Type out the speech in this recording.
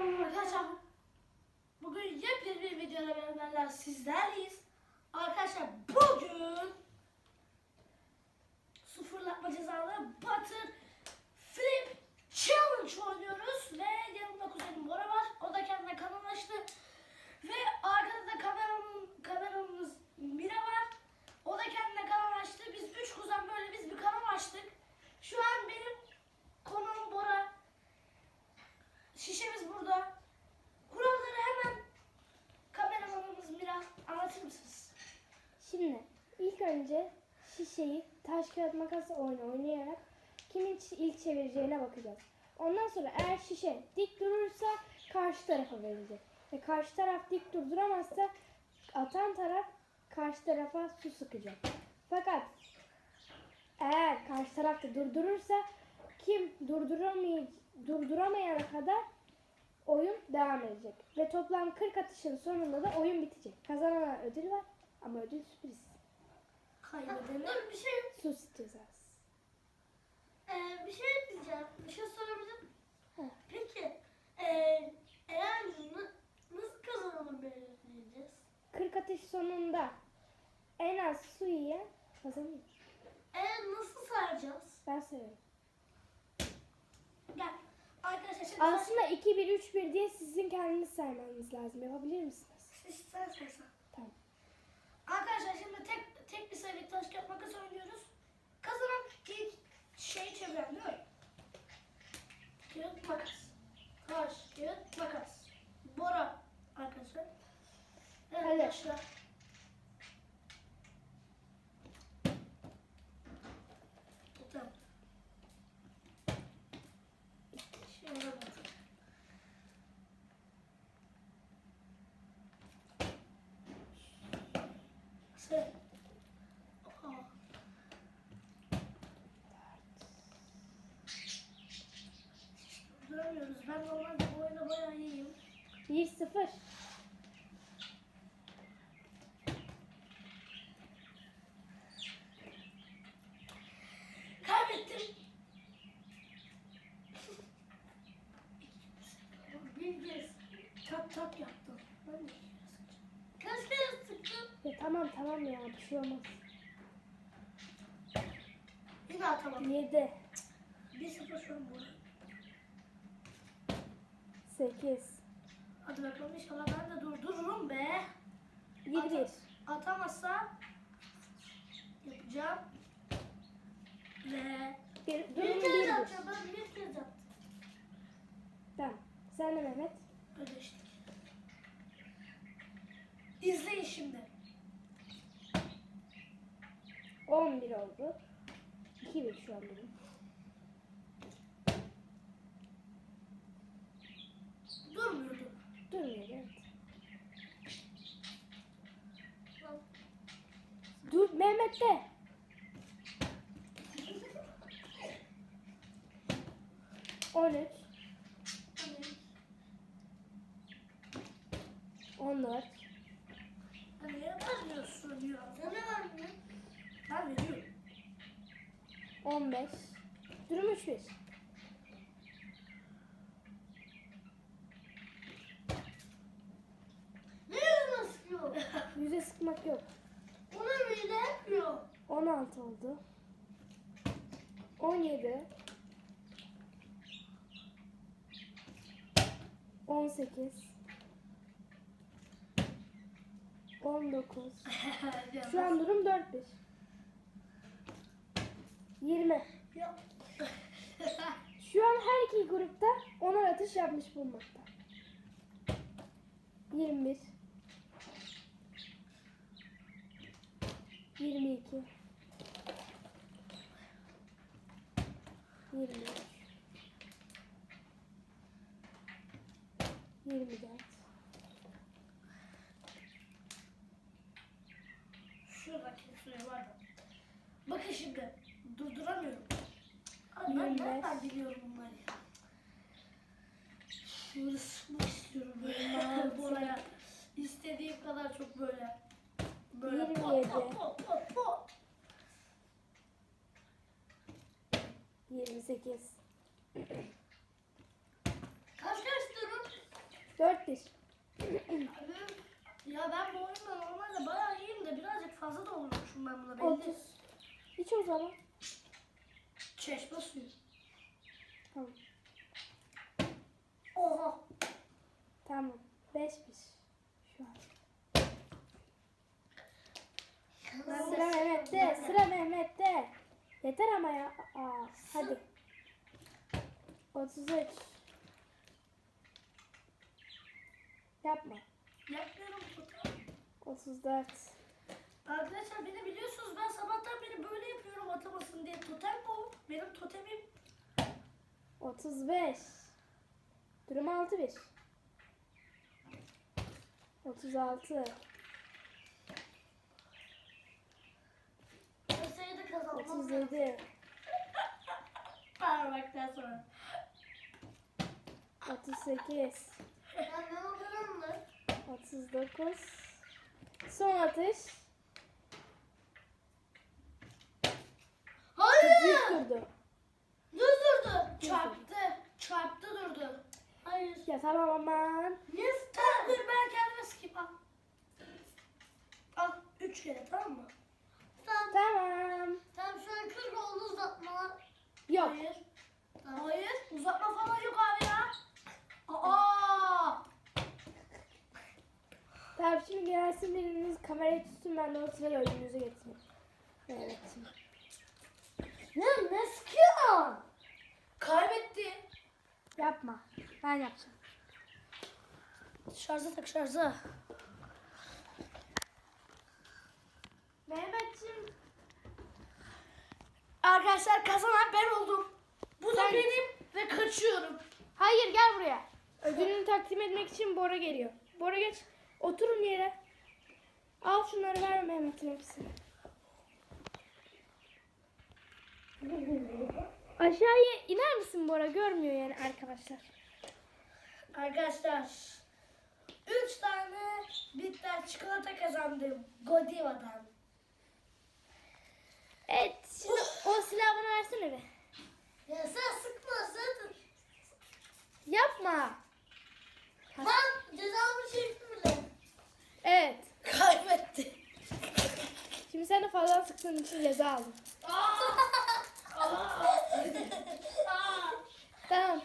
Arkadaşlar bugün yepyeni bir videoda beraberler sizlerleyiz. Arkadaşlar bugün sıfırlatma cezalı Butter Flip Challenge oynuyoruz ve yanımda kuzenim Bora var. O da kendine kanal açtı. Ve arkada da kameram, kameramız Mira var. O da kendine kanal açtı. Biz üç kuzen böyle biz bir kanal açtık. Şu an benim konuğum Bora. Şişemiz burada. Kuralları hemen kameramanımız Mira anlatır mısınız? Şimdi ilk önce şişeyi taş kağıt makas oyunu oynayarak kimin ilk çevireceğine bakacağız. Ondan sonra eğer şişe dik durursa karşı tarafa verilecek. Ve karşı taraf dik durduramazsa atan taraf karşı tarafa su sıkacak. Fakat eğer karşı taraf da durdurursa kim durduramay durduramayana kadar oyun devam edecek. Ve toplam 40 atışın sonunda da oyun bitecek. Kazanana ödül var ama ödül sürpriz. Kaybedene. Dur bir şey Su cezası. e, bir şey diyeceğim. Bir şey sorabilirim. Heh. Peki e, eğer n- nasıl kazanalım belirleyeceğiz? 40 atış sonunda en az su yiyen kazanıyor. E, nasıl sayacağız? Ben severim. Gel. Arkadaşlar şimdi Aslında 2 1 3 1 diye sizin kendiniz saymanız lazım. Yapabilir misiniz? sen, saysan. Tamam. Arkadaşlar şimdi tek tek bir sayılık taş kağıt makas oynuyoruz. Kazanan ilk şeyi çeviren değil mi? Kağıt makas. Taş, kağıt, makas. Bora arkadaşlar. Evet Hadi. başla. Tamam. Şimdi bak. Duramıyoruz. Ben normalde bu oyunda bayağı iyiyim. 1 0. Kaybettim. Bir kez. Ben de Kaç kere sıktın? Ya tamam tamam ya bir şey olmaz. yine atamadım. 7 Bir sıfır şu an. 8 Hadi bakalım inşallah ben de durdururum be. 1 1 Atamazsa yapacağım. Ve bir Bir durum kez 1 1. yapacağım. Ben bir kez yaptım. Tamam. Sen de Mehmet. ödeştik. İzleyin şimdi. 11 oldu. 2 1 şu an benim. Durmuyordu. Durmuyor evet. Dur Mehmet de. On üç, on dört, 15. Durum 3-1. Ne yüzüne sıkıyor? Yüze sıkmak yok. Ona bile yapıyor. 16 oldu. 17. 18. 19. Şu an durum 4-1. 20. Ya. Şu an her iki grupta 10'ar atış yapmış bulunmakta. 21. 22. 23. 24. Şuradaki suyu var da. Bakın şimdi. Durduramıyorum. Abi ben nereden biliyorum bunları ya? Sıkmak istiyorum böyle buraya. İstediğim kadar çok böyle. Böyle pot pot pot pot pot. 28. Kaç kaç durum? 4-1. Ya ben bu oyunda normalde bayağı iyiyim de birazcık fazla da olmuşum ben buna belli. 30. İç o zaman. Çeşme suyu. Tamam. Oha. Tamam. 5-1. Şu an. Sıra Mehmet'te. Sıra Mehmet'te. Yeter ama ya. Aa, hadi. 33. Yapma. Yapmıyorum totem. 34. Arkadaşlar beni biliyorsunuz ben sabahtan beri böyle yapıyorum atamasın diye. Totem bu. Benim totemim. 35. Durum 6-1. 36. Ölseydi kazanmam. 37. Parmaktan sonra. 38. Ben ne olurum mı? 39. Son atış. Hayır. Dik durdu. Düz durdu. Çarptı. Çarptı durdu. Hayır. Ya tamam aman. Niye? Tamam dur ben kendime skip al. Al. Üç kere tamam mı? Tamam. Tamam. Tamam an 40 oldu uzatma. Yok. Hayır. Hayır. Uzatma falan yok abi ya. Aa. Tamam şimdi gelsin biriniz kamerayı tutsun ben de o sırada ödülünüzü getireyim. Evet. Ne ne sıkıyor? Kaybetti. Yapma. Ben yapacağım. Şarja tak şarja. Mehmetciğim. Arkadaşlar kazanan ben oldum. Bu da Sen- benim ve kaçıyorum. Hayır gel buraya. Ödülünü takdim etmek için Bora geliyor. Bora geç. Oturun yere. Al şunları ver Mehmet'in hepsini. Aşağıya iner misin Bora? Görmüyor yani arkadaşlar. Arkadaşlar 3 tane bitter çikolata kazandım Godiva'dan. Evet. Şimdi o silahı bana versene be. Ya sen sıkma sen. Yapma. Ben cezamı çektim bile. Evet. Kaybetti. Şimdi sen de fazla sıktığın için ceza aldın. Aa! Aa! Aa! Tamam.